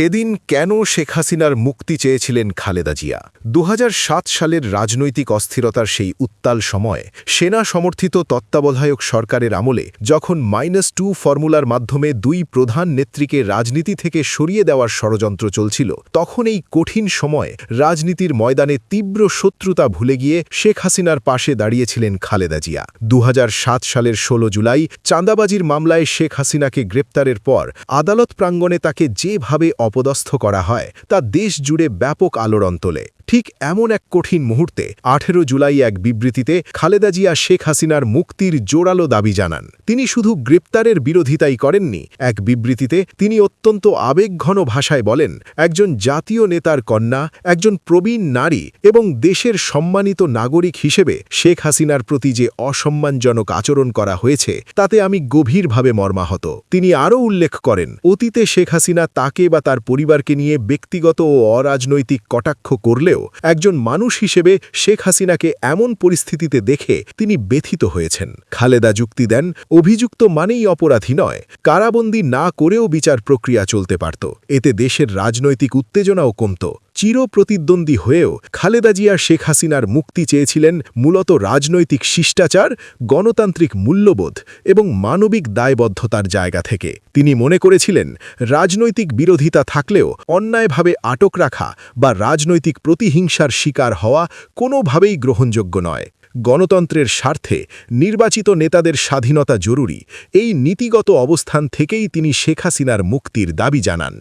সেদিন কেন শেখ হাসিনার মুক্তি চেয়েছিলেন খালেদা জিয়া? দু হাজার সাত সালের রাজনৈতিক অস্থিরতার সেই উত্তাল সময়, সেনা সমর্থিত তত্ত্বাবধায়ক সরকারের আমলে যখন মাইনাস টু ফর্মুলার মাধ্যমে দুই প্রধান নেত্রীকে রাজনীতি থেকে সরিয়ে দেওয়ার ষড়যন্ত্র চলছিল, তখন এই কঠিন সময় রাজনীতির ময়দানে তীব্র শত্রুতা ভুলে গিয়ে শেখ হাসিনার পাশে দাঁড়িয়েছিলেন খালেদা জিয়া। দু হাজার সাত সালের ১৬ জুলাই চাঁদাবাজির মামলায় শেখ হাসিনাকে গ্রেপ্তারের পর আদালত প্রাঙ্গণে তাকে যেভাবে অপদস্থ করা হয়। তা দেশ জুড়ে ব্যাপক আলোড়ন তোলে। ঠিক এমন এক কঠিন মুহূর্তে আঠেরো জুলাই এক বিবৃতিতে খালেদা জিয়া শেখ হাসিনার মুক্তির জোরালো দাবি জানান। তিনি শুধু গ্রেপ্তারের বিরোধিতাই করেননি, এক বিবৃতিতে তিনি অত্যন্ত আবেগঘন ভাষায় বলেন, একজন জাতীয় নেতার কন্যা, একজন প্রবীণ নারী এবং দেশের সম্মানিত নাগরিক হিসেবে শেখ হাসিনার প্রতি যে অসম্মানজনক আচরণ করা হয়েছে, তাতে আমি গভীরভাবে মর্মাহত। তিনি আরও উল্লেখ করেন, অতীতে শেখ হাসিনা তাকে বা তার পরিবারকে নিয়ে ব্যক্তিগত ও অরাজনৈতিক কটাক্ষ করলেও একজন মানুষ হিসেবে শেখ হাসিনাকে এমন পরিস্থিতিতে দেখে তিনি ব্যথিত হয়েছেন। খালেদা যুক্তি দেন, অভিযুক্ত মানেই অপরাধী নয়। কারাবন্দী না করেও বিচার প্রক্রিয়া চলতে পারত। এতে দেশের রাজনৈতিক উত্তেজনাও কমত। চির প্রতিদ্বন্দ্বী হয়েও খালেদা জিয়া, শেখ হাসিনার মুক্তি চেয়েছিলেন মূলত রাজনৈতিক শিষ্টাচার, গণতান্ত্রিক মূল্যবোধ এবং মানবিক দায়বদ্ধতার জায়গা থেকে। তিনি মনে করেছিলেন, রাজনৈতিক বিরোধিতা থাকলেও অন্যায়ভাবে আটক রাখা বা রাজনৈতিক প্রতিহিংসার শিকার হওয়া কোনোভাবেই গ্রহণযোগ্য নয়। গণতন্ত্রের স্বার্থে নির্বাচিত নেতাদের স্বাধীনতা জরুরি, এই নীতিগত অবস্থান থেকেই তিনি শেখ হাসিনার মুক্তির দাবি জানান।